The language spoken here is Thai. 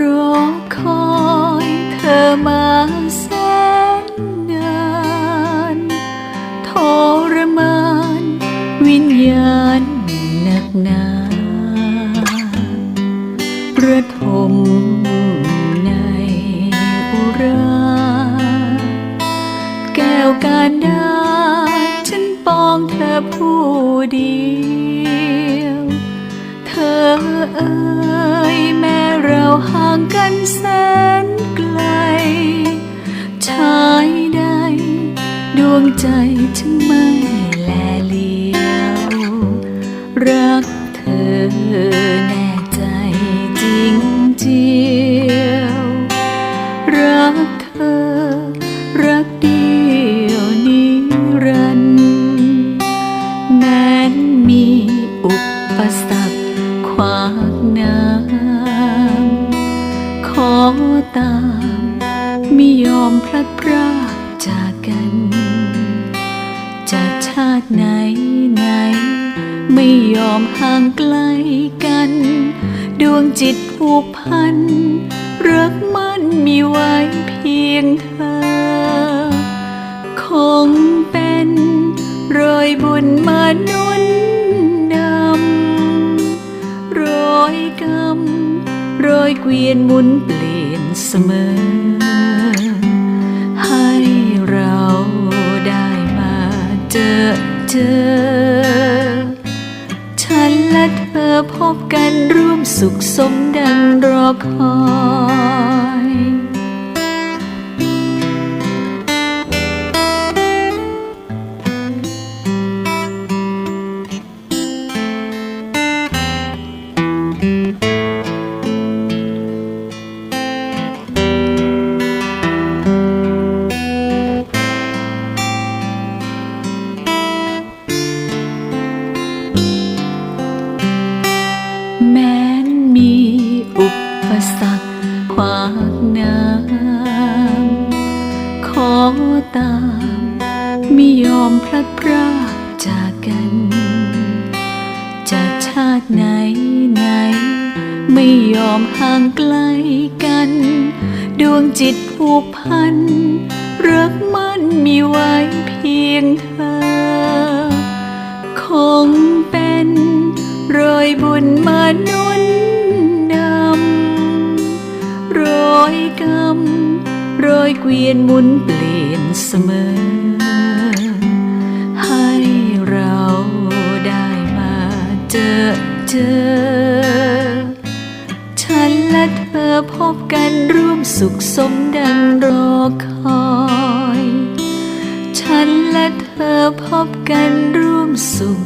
รอคอยเธอมาแสนนานทรมานวิญญาณหนักหนาระทมในอุรา แก้วการดาฉันปองเธอผู้เดียวางกันแสนไกลชายใดดวงใจถึงไม่แลเลียว รักเธอแน่ ตามไม่ยอมพลัดพรากจากกัน จากชาติไหนไหน ไม่ยอมห่างไกลกัน ดวงจิตผูกพันรักมันมีไว้เพียงเธอ คงเป็นรอยบุญมาหนุนนำรอยกรรม รอยเกวียนหมุนเปลี่ยนเสมอ ให้เราได้มาเจอเจอ ฉันและเธอพบกันร่วมสุขสมดังรอคอย สรรคขวางน้ำขอตามไม่ยอมพลัดพรากจากกัน จากชาติไหนไหน ไม่ยอมห่างไกลกัน ดวงจิตผูกพันรักมันมีไว้เพียงเธอ คงเป็นรอยบุญมานุน รอยเกวียนหมุนเปลี่ยนเสมอ ให้เราได้มาเจอเจอ ฉันและเธอพบกันร่วมสุขสมดังรอคอย ฉันและเธอพบกันร่วมสุข